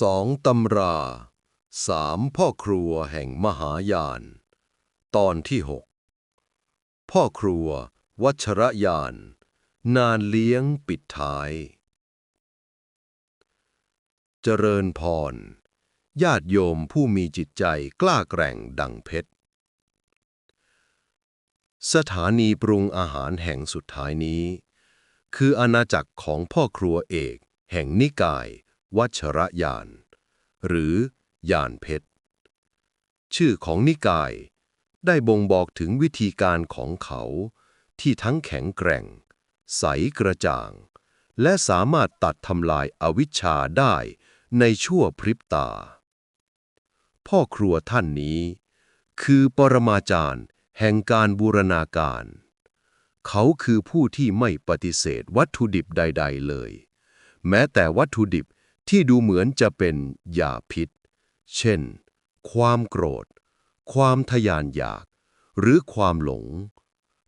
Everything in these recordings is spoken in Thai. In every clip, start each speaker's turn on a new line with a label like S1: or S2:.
S1: สองตำราสามพ่อครัวแห่งมหายาน ตอนที่หกพ่อครัว วัชรยาน นานเลี้ยงปิดท้าย เจริญพร ญาติโยมผู้มีจิตใจกล้าแกร่งดังเพชร สถานีปรุงอาหารแห่งสุดท้ายนี้ คืออาณาจักรของพ่อครัวเอก แห่งนิกาย วัชระยาน หรือยานเพชร ชื่อของนิกายได้บ่งบอกถึงวิธีการของเขาที่ทั้งแข็งแกร่ง ใสกระจ่าง และสามารถตัดทำลายอวิชชาได้ในชั่วพริบตา พ่อครัวท่านนี้ คือปรมาจารย์แห่งการบูรณาการ เขาคือผู้ที่ไม่ปฏิเสธวัตถุดิบใด ๆ เลย แม้แต่วัตถุดิบ ที่ดูเหมือนจะเป็นยาพิษ เช่น ความโกรธ ความทยานอยาก หรือความหลง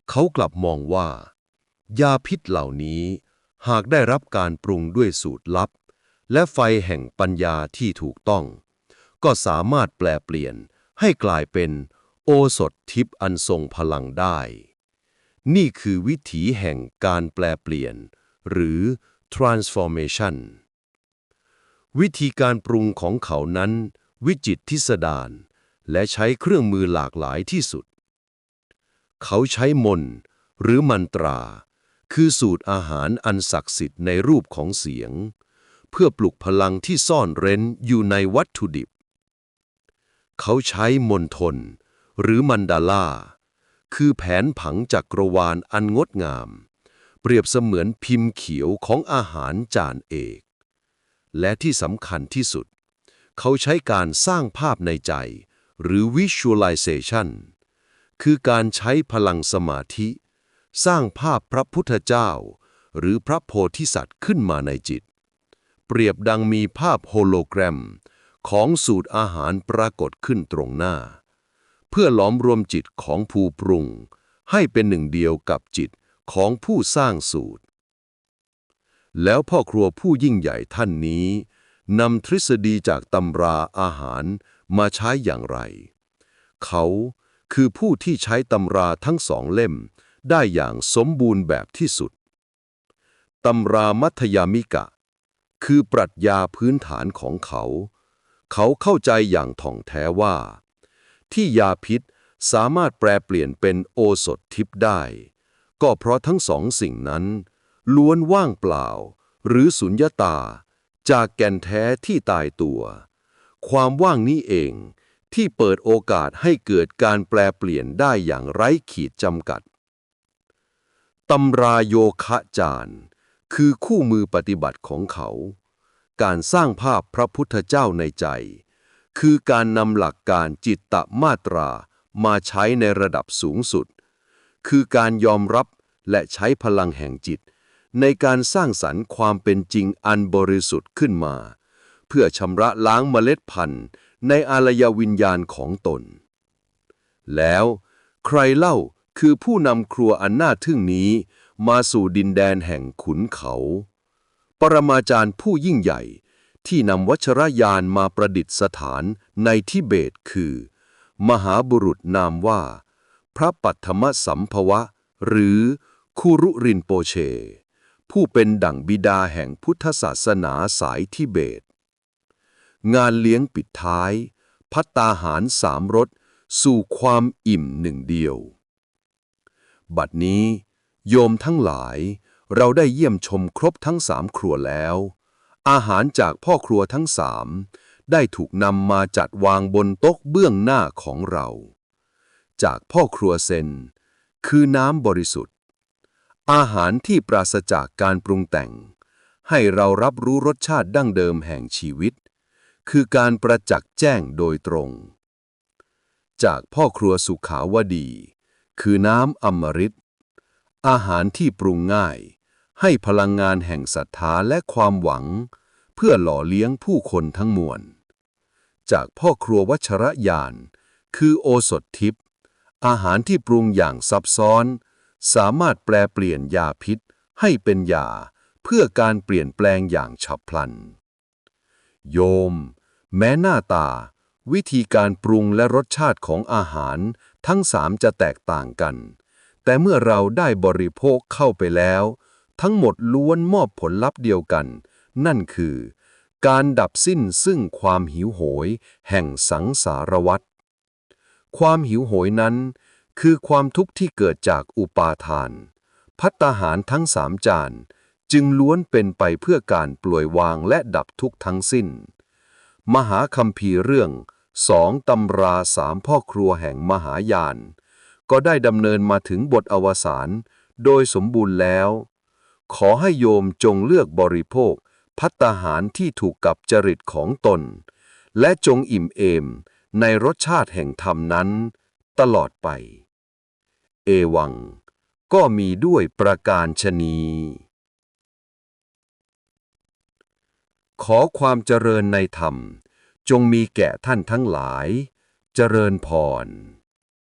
S1: เขากลับมองว่า ยาพิษเหล่านี้หากได้รับการปรุงด้วยสูตรลับ และไฟแห่งปัญญาที่ถูกต้อง ก็สามารถแปลเปลี่ยนให้กลายเป็นโอสถทิพย์อันทรงพลังได้ นี่คือวิถีแห่งการแปลเปลี่ยน หรือ transformation วิธีการปรุงของเขานั้น วิจิตรทิสดารและใช้เครื่องมือหลากหลายที่สุด เขาใช้มนหรือมันตรา คือสูตรอาหารอันศักดิ์สิทธิ์ในรูปของเสียง เพื่อปลุกพลังที่ซ่อนเร้นอยู่ในวัตถุดิบ เขาใช้มนทน หรือมันดาลาคือแผนผังจักรวาลอันงดงาม เปรียบเสมือนพิมพ์เขียวของอาหารจานเอก และที่สำคัญที่สุด เขาใช้การสร้างภาพในใจ หรือ visualization คือการใช้พลังสมาธิ สร้างภาพพระพุทธเจ้า หรือพระโพธิสัตว์ขึ้นมาในจิต เปรียบดังมีภาพโฮโลแกรม ของสูตรอาหารปรากฏขึ้นตรงหน้า เพื่อล้อมรวมจิตของผู้ปรุง ให้เป็นหนึ่งเดียวกับจิตของผู้สร้างสูตร แล้วพ่อครัวผู้ยิ่งใหญ่ท่านนี้นำทฤษฎีจากตำราอาหารมาใช้อย่างไร เขาคือผู้ที่ใช้ตำราทั้งสองเล่มได้อย่างสมบูรณ์แบบที่สุด ตำรามัธยามิกะ คือปรัชญาพื้นฐานของเขา เขาเข้าใจอย่างถ่องแท้ว่า ที่ยาพิษสามารถแปลเปลี่ยนเป็นโอสถทิพได้ ก็เพราะทั้งสองสิ่งนั้น ล้วนว่างเปล่า หรือสุญญตา จากแก่นแท้ที่ตายตัว ความว่างนี้เองที่เปิดโอกาสให้เกิดการแปลเปลี่ยนได้อย่างไร้ขีดจำกัดตำราโยคะจารย์ คือคู่มือปฏิบัติของเขา การสร้างภาพพระพุทธเจ้าในใจ คือการนำหลักการจิตตมาตรามาใช้ในระดับสูงสุด คือการยอมรับและใช้พลังแห่งจิต ในการสร้างสรรค์ความเป็นจริงอันบริสุทธิ์ขึ้นมา เพื่อชำระล้างเมล็ดพันธุ์ในอารยวิญญาณของตน แล้วใครเล่าคือผู้นำครัวอันน่าทึ่งนี้ มาสู่ดินแดนแห่งขุนเขา ปรมาจารย์ผู้ยิ่งใหญ่ที่นำวัชรยานมาประดิษฐานในทิเบตคือ มหาบุรุษนามว่า พระปัทมสัมภวะ หรือคูรุรินโปเช ผู้เป็นดั่งบิดาแห่งพุทธศาสนาสายทิเบต งานเลี้ยงปิดท้าย พัตตาหารสามรสสู่ความอิ่มหนึ่งเดียว บัดนี้ โยมทั้งหลายเราได้เยี่ยมชมครบทั้งสามครัวแล้ว อาหารจากพ่อครัวทั้งสามได้ถูกนำมาจัดวางบนโต๊ะเบื้องหน้าของเรา จากพ่อครัวเซนคือน้ำบริสุทธิ์ อาหารที่ปราศจากการปรุงแต่ง ให้เรารับรู้รสชาติดั้งเดิมแห่งชีวิต คือการประจักษ์แจ้งโดยตรง จากพ่อครัวสุขาวดี คือน้ำอมฤตอาหารที่ปรุงง่าย ให้พลังงานแห่งศรัทธาและความหวัง เพื่อหล่อเลี้ยงผู้คนทั้งมวล จากพ่อครัววัชรยาน คือโอสถทิพย์อาหารที่ปรุงอย่างซับซ้อน สามารถแปลเปลี่ยนยาพิษให้เป็นยาเพื่อการเปลี่ยนแปลงอย่างฉับพลัน โยม แม้หน้าตา วิธีการปรุงและรสชาติของอาหารทั้งสามจะแตกต่างกัน แต่เมื่อเราได้บริโภคเข้าไปแล้ว ทั้งหมดล้วนมอบผลลัพธ์เดียวกัน นั่นคือ การดับสิ้นซึ่งความหิวโหย แห่งสังสารวัฏความหิวโหยนั้น คือความทุกข์ที่เกิดจากอุปาทาน พัตตาหารทั้งสามจานจึงล้วนเป็นไปเพื่อการปล่อยวางและดับทุกข์ทั้งสิ้น มหาคัมภีร์เรื่องสองตำราสามพ่อครัวแห่งมหายาน ก็ได้ดำเนินมาถึงบทอวสานโดยสมบูรณ์แล้ว ขอให้โยมจงเลือกบริโภค พัตตาหารที่ถูกกับจริตของตน และจงอิ่มเอมในรสชาติแห่งธรรมนั้น ตลอดไป เอวัง ก็มีด้วยประการชนี ขอความเจริญในธรรม จงมีแก่ท่านทั้งหลาย เจริญพร